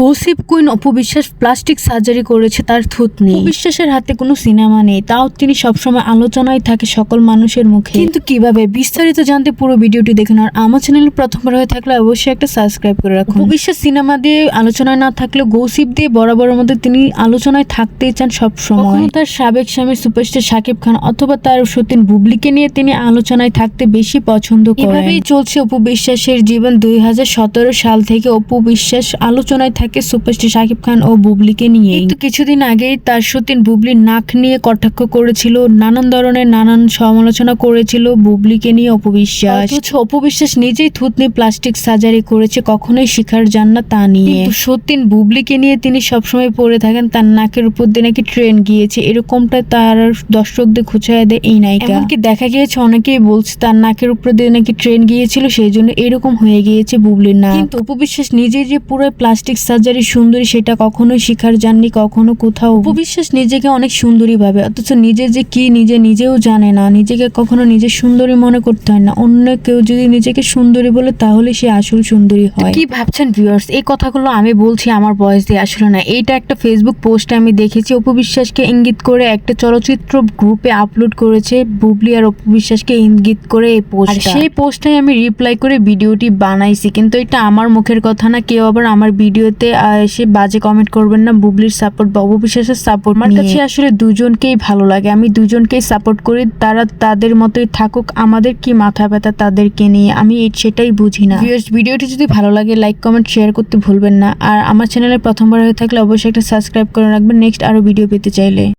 Gossip queen অপবিশ্বাস plastic surgery করেছে তার থুত নেই বিশ্বাসের হাতে কোনো সিনেমা নেই, তাও তিনি সবসময় আলোচনায় থাকে সকল মানুষের মুখে। কিন্তু কীভাবে? বিস্তারিত জানতে পুরো ভিডিওটি দেখুন, আর আমার চ্যানেল প্রথমবার হয়ে থাকলে অবশ্যই একটা সাবস্ক্রাইব করে রাখুন। অপবিশ্বাস সিনেমা দিয়ে আলোচনায় না থাকলে গসিপ দিয়ে বরাবর মধ্যে তিনি আলোচনায় থাকতেই চান সবসময়। তার সাবেক স্বামী সুপারস্টার শাকিব খান অথবা তার সতীন বুবলিকে নিয়ে তিনি আলোচনায় থাকতে বেশি পছন্দ করেন। এভাবেই চলছে অপু বিশ্বাসের জীবন দুই হাজার সতেরো সাল থেকে অপু বিশ্বাস আলোচনায় থাকে সুপারস্টার শাকিব খান ও বুবলিকে নিয়ে কিন্তু কিছুদিন আগেই তার সতীন বুবলির নাক নিয়ে কটাক্ষ করেছিল নানান ধরনের নানান সমালোচনা করেছিল বুবলিকে নিয়ে অপবিশ্বাস। অপবিশ্বাস নিজেই থুতনি প্লাস্টিক সার্জারি করেছে কখনোই শিকার যান না তা নিয়ে। সতীন বুবলিকে নিয়ে তিনি সবসময় পড়ে থাকেন তার নাকের উপর দিয়ে নাকি ট্রেন গিয়েছে এরকমটা তার দর্শকদের খুঁচায় দেয় এই নায়িকা। এমনকি দেখা গিয়েছে অনেকেই বলছে তার নাকের উপর দিয়ে নাকি ট্রেন গিয়েছিল সেই জন্য এরকম হয়ে গিয়েছে বুবলির নাক। কিন্তু উপবিশ্বাস নিজে যে পুরো প্লাস্টিক সার্জারি সুন্দরী সেটা কখনোই শিখার যাননি কখনো কোথাও। উপবিশ্বাস নিজেকে অনেক সুন্দরী ভাবে অথচ নিজে যে কি নিজে নিজেও জানে না নিজেকে কখনো নিজে সুন্দরী মনে করতে হয় না। অন্য কেউ যদি নিজেকে সুন্দরী বলে তাহলে সে আসল সুন্দরী হয়। কি ভাবছেন ভিউয়ার্স এই কথাগুলো আমি বলছি আমার বয়স দিয়ে আসলে না। এইটা একটা ফেসবুক পোস্টে আমি দেখেছি উপবিশ্বাসকে ইঙ্গিত করে একটা চলচ্চিত্র গ্রুপে আপলোড করেছে বুবলি আর উপবিশ্বাসকে ইঙ্গিত করে এই পোস্ট সেই পোস্টে আমি রিপ্লাই করে ভিডিওটি বানাইছি কিন্তু এটা আমার মুখের কথা না কেউ আবার আমার ভিডিওতে আহ, এসে বাজে কমেন্ট করবেন না বুবলির সাপোর্ট বা অববিশ্বাসের সাপোর্ট আমার কাছে আসলে দুজনকেই ভালো লাগে। আমি দুজনকেই সাপোর্ট করি তারা তাদের মতোই থাকুক আমাদের কি মাথা ব্যথা তাদেরকে নিয়ে আমি সেটাই বুঝি না। ভিডিওটি যদি ভালো লাগে লাইক কমেন্ট শেয়ার করতে ভুলবেন না। আর আমার চ্যানেলে প্রথমবার হয়ে থাকলে অবশ্যই একটা সাবস্ক্রাইব করে রাখবেন নেক্সট আরও ভিডিও পেতে চাইলে।